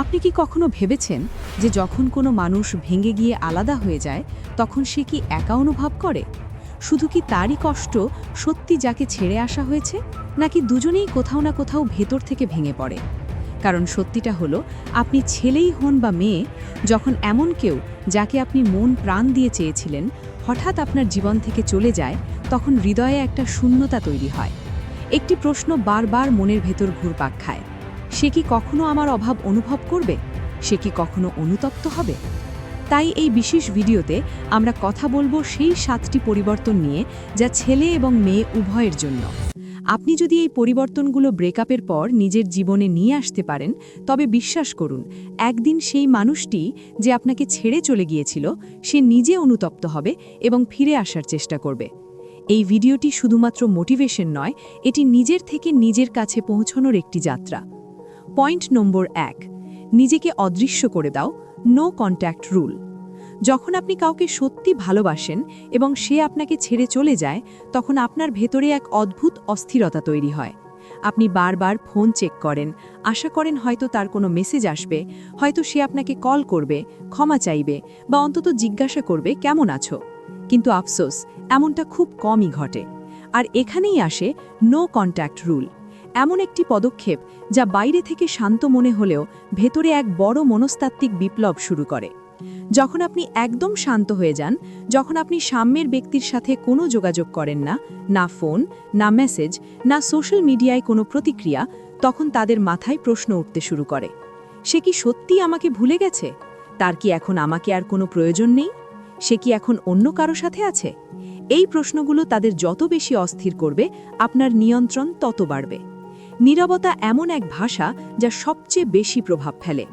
আপনি কি কখনো ভেবেছেন যে যখন কোনো মানুষ ভেঙে গিয়ে আলাদা হয়ে যায়, তখন সে কি একা অনুভব করে? শুধু কি তারই কষ্ট সত্যি যাকে ছেড়ে আসা হয়েছে, নাকি দুজনেই কোথাও না কোথাও ভেতর থেকে ভেঙে পড়ে? কারণ সত্যিটা হলো, আপনি ছেলেই হন বা মেয়ে, যখন এমন কেউ যাকে আপনি মন প্রাণ দিয়ে চেয়েছিলেন, হঠাৎ আপনার জীবন থেকে চলে যায়, তখন হৃদয়ে একটা শূন্যতা তৈরি হয়। একটি প্রশ্ন বারবার মনের ভেতর ঘুরপাক খায়। সে কি কখনো আমার অভাব অনুভব করবে? সে কি কখনো অনুতপ্ত হবে? তাই এই বিশেষ ভিডিওতে আমরা কথা বলব সেই সাতটি পরিবর্তন নিয়ে যা ছেলে এবং মেয়ে উভয়ের জন্য। আপনি যদি এই পরিবর্তনগুলো ব্রেকআপের পর নিজের জীবনে নিয়ে আসতে পারেন, তবে বিশ্বাস করুন, একদিন সেই মানুষটি যে আপনাকে ছেড়ে চলে গিয়েছিল, সে নিজে অনুতপ্ত হবে এবং ফিরে আসার চেষ্টা করবে। এই ভিডিওটি শুধুমাত্র মোটিভেশন নয়, এটি নিজের থেকে নিজের কাছে পৌঁছানোর একটি যাত্রা। পয়েন্ট নম্বর এক, নিজেকে অদৃশ্য করে দাও নো কন্ট্যাক্ট রুল যখন আপনি কাউকে সত্যি ভালোবাসেন এবং সে আপনাকে ছেড়ে চলে যায়, তখন আপনার ভেতরে এক অদ্ভুত অস্থিরতা তৈরি হয়। আপনি বারবার ফোন চেক করেন, আশা করেন হয়তো তার কোনো মেসেজ আসবে, হয়তো সে আপনাকে কল করবে, ক্ষমা চাইবে, বা অন্তত জিজ্ঞাসা করবে, কেমন আছো? কিন্তু আফসোস, এমনটা খুব কমই ঘটে। আর এখানেই আসে নো কন্ট্যাক্ট রুল এমন একটি পদক্ষেপ যা বাইরে থেকে শান্ত মনে হলেও ভেতরে এক বড় মনস্তাত্ত্বিক বিপ্লব শুরু করে। যখন আপনি একদম শান্ত হয়ে যান, যখন আপনি সাম্যের ব্যক্তির সাথে কোনো যোগাযোগ করেন না না ফোন, না মেসেজ, না সোশ্যাল মিডিয়ায় কোনো প্রতিক্রিয়া, তখন তাদের মাথায় প্রশ্ন উঠতে শুরু করে, সে কি সত্যি আমাকে ভুলে গেছে? তার কি এখন আমাকে আর কোনো প্রয়োজন নেই? সে কি এখন অন্য কারও সাথে আছে? এই প্রশ্নগুলো তাদের যত বেশি অস্থির করবে, আপনার নিয়ন্ত্রণ তত বাড়বে। নীরবতা এমন এক ভাষা যা সবচেয়ে বেশি প্রভাব ফেলে।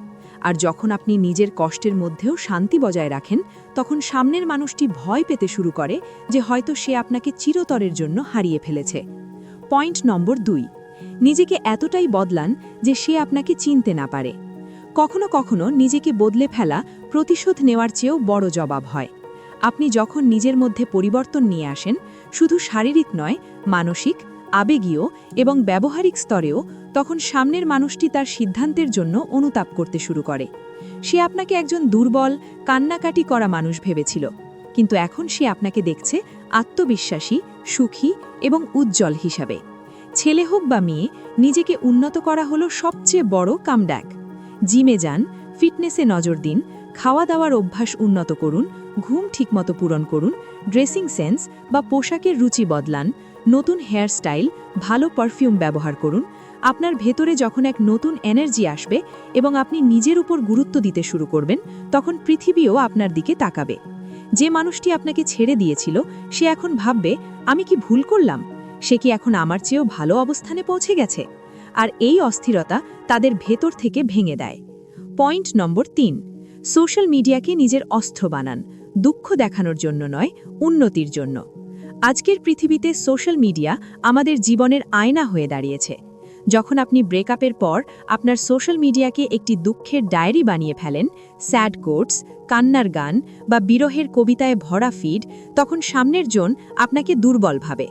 আর যখন আপনি নিজের কষ্টের মধ্যেও শান্তি বজায় রাখেন, তখন সামনের মানুষটি ভয় পেতে শুরু করে যে হয়তো সে আপনাকে চিরতরের জন্য হারিয়ে ফেলেছে। পয়েন্ট নম্বর দুই, নিজেকে এতটাই বদলান যে সে আপনাকে চিনতে না পারে। কখনো কখনো নিজেকে বদলে ফেলা প্রতিশোধ নেওয়ার চেয়েও বড় জবাব হয়। আপনি যখন নিজের মধ্যে পরিবর্তন নিয়ে আসেন, শুধু শারীরিক নয়, মানসিক আবেগীয় এবং ব্যবহারিক স্তরেও তখন সামনের মানুষটি তার সিদ্ধান্তের জন্য অনুতাপ করতে শুরু করে। সে আপনাকে একজন দুর্বল, কান্নাকাটি করা মানুষ ভেবেছিল, কিন্তু এখন সে আপনাকে দেখছে আত্মবিশ্বাসী, সুখী এবং উজ্জ্বল হিসাবে। ছেলে হোক বা মেয়ে, নিজেকে উন্নত করা হলো সবচেয়ে বড় কামড্যাক জিমে যান, ফিটনেসে নজর দিন খাওয়া দাওয়ার অভ্যাস উন্নত করুন, ঘুম ঠিকমতো পূরণ করুন, ড্রেসিং সেন্স বা পোশাকের রুচি বদলান, নতুন হেয়ার স্টাইল ভালো পারফিউম ব্যবহার করুন, আপনার ভেতরে যখন এক নতুন এনার্জি আসবে এবং আপনি নিজের উপর গুরুত্ব দিতে শুরু করবেন, তখন পৃথিবীও আপনার দিকে তাকাবে। যে মানুষটি আপনাকে ছেড়ে দিয়েছিল, সে এখন ভাববে, আমি কি ভুল করলাম? সে কি এখন আমার চেয়েও ভালো অবস্থানে পৌঁছে গেছে? আর এই অস্থিরতা তাদের ভেতর থেকে ভেঙে দেয়। পয়েন্ট নম্বর তিন সোশ্যাল মিডিয়াকে নিজের অস্ত্র বানান, দুঃখ দেখানোর জন্য নয়, উন্নতির জন্য। আজকের পৃথিবীতে সোশ্যাল মিডিয়া আমাদের জীবনের আয়না হয়ে দাঁড়িয়েছে। যখন আপনি ব্রেকআপের পর আপনার সোশ্যাল মিডিয়াকে একটি দুঃখের ডায়েরি বানিয়ে ফেলেন, স্যাড কোটস, কান্নার গান বা বিরহের কবিতায় ভরা ফিড, তখন সামনের জন আপনাকে দুর্বল ভাবে।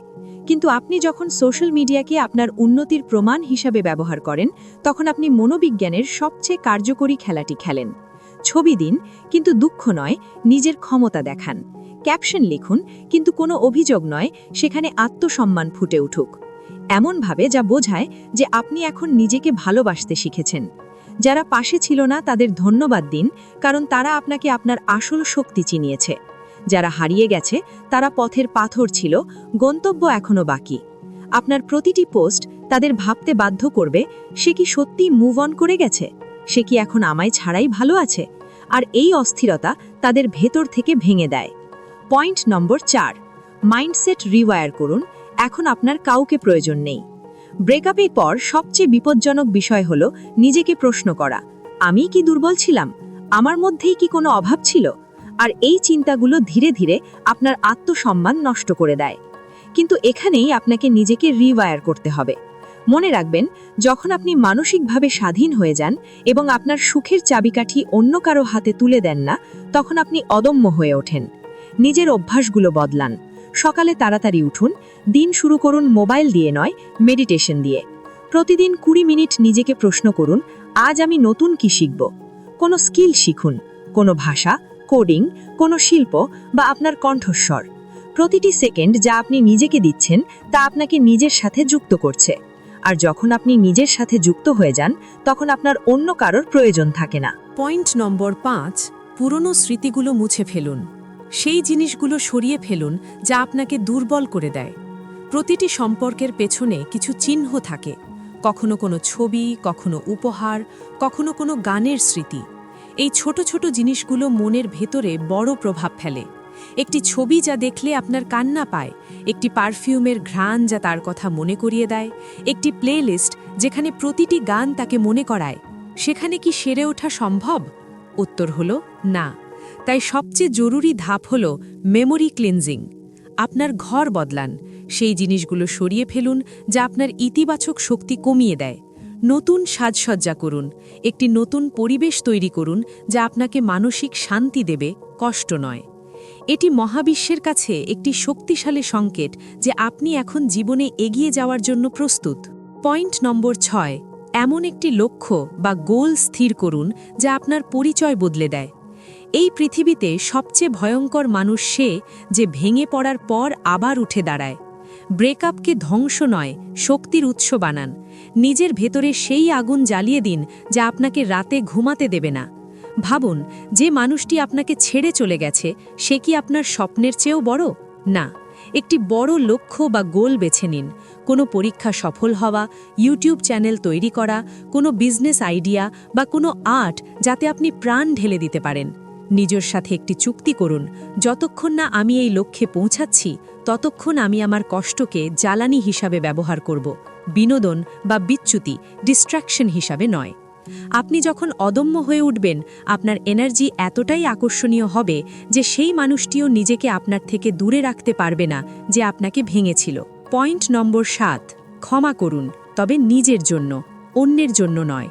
কিন্তু আপনি যখন সোশ্যাল মিডিয়াকে আপনার উন্নতির প্রমাণ হিসাবে ব্যবহার করেন, তখন আপনি মনোবিজ্ঞানের সবচেয়ে কার্যকরী খেলাটি খেলেন। ছবি দিন, কিন্তু দুঃখ নয়, নিজের ক্ষমতা দেখান। ক্যাপশন লিখুন, কিন্তু কোনো অভিযোগ নয়, সেখানে আত্মসম্মান ফুটে উঠুক। এমনভাবে যা বোঝায় যে আপনি এখন নিজেকে ভালোবাসতে শিখেছেন। যারা পাশে ছিল না, তাদের ধন্যবাদ দিন, কারণ তারা আপনাকে আপনার আসল শক্তি চিনিয়েছে। যারা হারিয়ে গেছে, তারা পথের পাথর ছিল, গন্তব্য এখনও বাকি। আপনার প্রতিটি পোস্ট তাদের ভাবতে বাধ্য করবে, সে কি সত্যি মুভ অন করে গেছে? সে কি এখন আমায় ছাড়াই ভালো আছে? আর এই অস্থিরতা তাদের ভেতর থেকে ভেঙে দেয়। পয়েন্ট নম্বর চার, মাইন্ডসেট রিওয়ার করুন, এখন আপনার কাউকে প্রয়োজন নেই। ব্রেকআপের পর সবচেয়ে বিপজ্জনক বিষয় হল নিজেকে প্রশ্ন করা, আমি কি দুর্বল ছিলাম? আমার মধ্যেই কি কোনো অভাব ছিল? আর এই চিন্তাগুলো ধীরে ধীরে আপনার আত্মসম্মান নষ্ট করে দেয়। কিন্তু এখানেই আপনাকে নিজেকে রিওয়ার করতে হবে। মনে রাখবেন, যখন আপনি মানসিকভাবে স্বাধীন হয়ে যান এবং আপনার সুখের চাবিকাঠি অন্য কারও হাতে তুলে দেন না, তখন আপনি অদম্য হয়ে ওঠেন। নিজের অভ্যাসগুলো বদলান। সকালে তাড়াতাড়ি উঠুন, দিন শুরু করুন মোবাইল দিয়ে নয়, মেডিটেশন দিয়ে। প্রতিদিন কুড়ি মিনিট নিজেকে প্রশ্ন করুন, আজ আমি নতুন কি শিখব? কোনো স্কিল শিখুন, কোনো ভাষা, কোডিং, কোনো শিল্প বা আপনার কণ্ঠস্বর। প্রতিটি সেকেন্ড যা আপনি নিজেকে দিচ্ছেন, তা আপনাকে নিজের সাথে যুক্ত করছে। আর যখন আপনি নিজের সাথে যুক্ত হয়ে যান, তখন আপনার অন্য কারোর প্রয়োজন থাকে না। পয়েন্ট নম্বর পাঁচ, পুরনো স্মৃতিগুলো মুছে ফেলুন। সেই জিনিসগুলো সরিয়ে ফেলুন যা আপনাকে দুর্বল করে দেয়। প্রতিটি সম্পর্কের পেছনে কিছু চিহ্ন থাকে। কখনো কোনো ছবি, কখনো উপহার, কখনো কোনো গানের স্মৃতি। এই ছোট ছোট জিনিসগুলো মনের ভেতরে বড় প্রভাব ফেলে। একটি ছবি যা দেখলে আপনার কান্না পায়, একটি পারফিউমের ঘ্রাণ যা তার কথা মনে করিয়ে দেয়, একটি প্লেলিস্ট যেখানে প্রতিটি গান তাকে মনে করায়। সেখানে কি সেরে ওঠা সম্ভব? উত্তর হল, না। তাই সবচেয়ে জরুরি ধাপ হল মেমোরি ক্লিনজিং আপনার ঘর বদলান। সেই জিনিসগুলো সরিয়ে ফেলুন যা আপনার ইতিবাচক শক্তি কমিয়ে দেয়। নতুন সাজসজ্জা করুন। একটি নতুন পরিবেশ তৈরি করুন যা আপনাকে মানসিক শান্তি দেবে, কষ্ট নয়। এটি মহাবিশ্বের কাছে একটি শক্তিশালী সংকেত যে আপনি এখন জীবনে এগিয়ে যাওয়ার জন্য প্রস্তুত। পয়েন্ট নম্বর ছয়, এমন একটি লক্ষ্য বা গোল স্থির করুন যা আপনার পরিচয় বদলে দেয়। এই পৃথিবীতে সবচেয়ে ভয়ঙ্কর মানুষ সে যে ভেঙে পড়ার পর আবার উঠে দাঁড়ায়। ব্রেকআপকে ধ্বংস নয়, শক্তির উৎস বানান। নিজের ভেতরে সেই আগুন জ্বালিয়ে দিন যা আপনাকে রাতে ঘুমাতে দেবে না। ভাবুন, যে মানুষটি আপনাকে ছেড়ে চলে গেছে, সে কি আপনার স্বপ্নের চেয়েও বড়? না। একটি বড় লক্ষ্য বা গোল বেছে নিন। কোনো পরীক্ষা সফল হওয়া, ইউটিউব চ্যানেল তৈরি করা, কোনো বিজনেস আইডিয়া বা কোনো আর্ট যাতে আপনি প্রাণ ঢেলে দিতে পারেন। নিজের সাথে একটি চুক্তি করুন। যতক্ষণ না আমি এই লক্ষ্যে পৌঁছাচ্ছি, ততক্ষণ আমি আমার কষ্টকে জ্বালানি হিসাবে ব্যবহার করব। বিনোদন বা বিচ্যুতি ডিস্ট্র্যাকশন হিসাবে নয়। আপনি যখন অদম্য হয়ে উঠবেন, আপনার এনার্জি এতটাই আকর্ষণীয় হবে যে সেই মানুষটিও নিজেকে আপনার থেকে দূরে রাখতে পারবে না যে আপনাকে ভেঙেছিল। পয়েন্ট নম্বর সাত, ক্ষমা করুন, তবে নিজের জন্য, অন্যের জন্য নয়।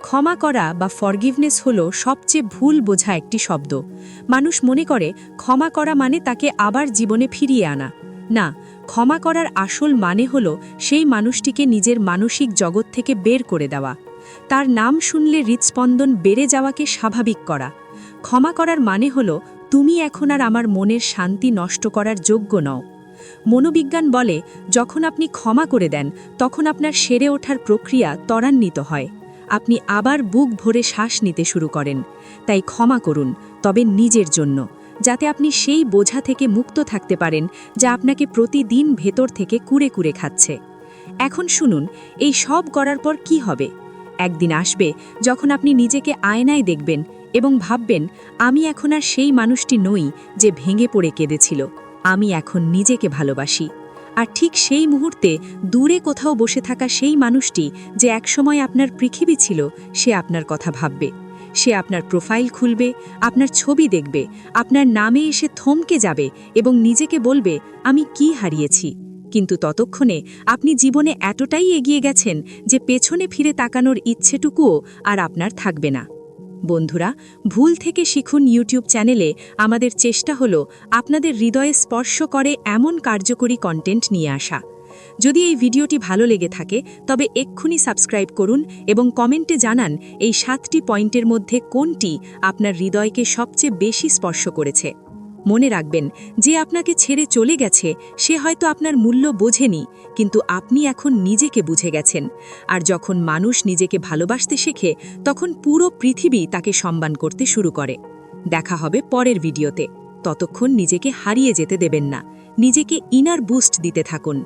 ক্ষমা করা বা ফরগিভনেস হল সবচেয়ে ভুল বোঝা একটি শব্দ। মানুষ মনে করে, ক্ষমা করা মানে তাকে আবার জীবনে ফিরিয়ে আনা। না, ক্ষমা করার আসল মানে হল সেই মানুষটিকে নিজের মানসিক জগৎ থেকে বের করে দেওয়া। তার নাম শুনলে হৃৎস্পন্দন বেড়ে যাওয়াকে স্বাভাবিক করা। ক্ষমা করার মানে হল, তুমি এখন আর আমার মনের শান্তি নষ্ট করার যোগ্য নও। মনোবিজ্ঞান বলে, যখন আপনি ক্ষমা করে দেন, তখন আপনার সেরে ওঠার প্রক্রিয়া ত্বরান্বিত হয়। আপনি আবার বুক ভরে শ্বাস নিতে শুরু করেন। তাই ক্ষমা করুন, তবে নিজের জন্য, যাতে আপনি সেই বোঝা থেকে মুক্ত থাকতে পারেন, যা আপনাকে প্রতিদিন ভেতর থেকে কুড়ে কুড়ে খাচ্ছে। এখন শুনুন, এই সব করার পর কি হবে? একদিন আসবে যখন আপনি নিজেকে আয়নায় দেখবেন এবং ভাববেন, আমি এখন আর সেই মানুষটি নই যে ভেঙে পড়ে কেঁদেছিল। আমি এখন নিজেকে ভালোবাসি। আর ঠিক সেই মুহূর্তে দূরে কোথাও বসে থাকা সেই মানুষটি যে একসময় আপনার পৃথিবী ছিল, সে আপনার কথা ভাববে। সে আপনার প্রোফাইল খুলবে, আপনার ছবি দেখবে, আপনার নামে এসে থমকে যাবে এবং নিজেকে বলবে, আমি কি হারিয়েছি? কিন্তু ততক্ষণে আপনি জীবনে এতটাই এগিয়ে গেছেন যে পেছনে ফিরে তাকানোর ইচ্ছেটুকুও আর আপনার থাকবে না। বন্ধুরা, ভুল থেকে শিখুন ইউটিউব চ্যানেলে আমাদের চেষ্টা হলো আপনাদের হৃদয়ে স্পর্শ করে এমন কার্যকরী কন্টেন্ট নিয়ে আসা। যদি এই ভিডিওটি ভালো লেগে থাকে, তবে এক্ষুনি সাবস্ক্রাইব করুন এবং কমেন্টে জানান এই সাতটি পয়েন্টের মধ্যে কোনটি আপনার হৃদয়কে সবচেয়ে বেশি স্পর্শ করেছে। মনে রাখবেন, যে আপনাকে ছেড়ে চলে গেছে, সে হয়তো আপনার মূল্য বোঝেনি, কিন্তু আপনি এখন নিজেকে বুঝে গেছেন। আর যখন মানুষ নিজেকে ভালোবাসতে শেখে, তখন পুরো পৃথিবী তাকে সম্মান করতে শুরু করে। দেখা হবে পরের ভিডিওতে। ততক্ষণ নিজেকে হারিয়ে যেতে দেবেন না। নিজেকে ইনার বুস্ট দিতে থাকুন।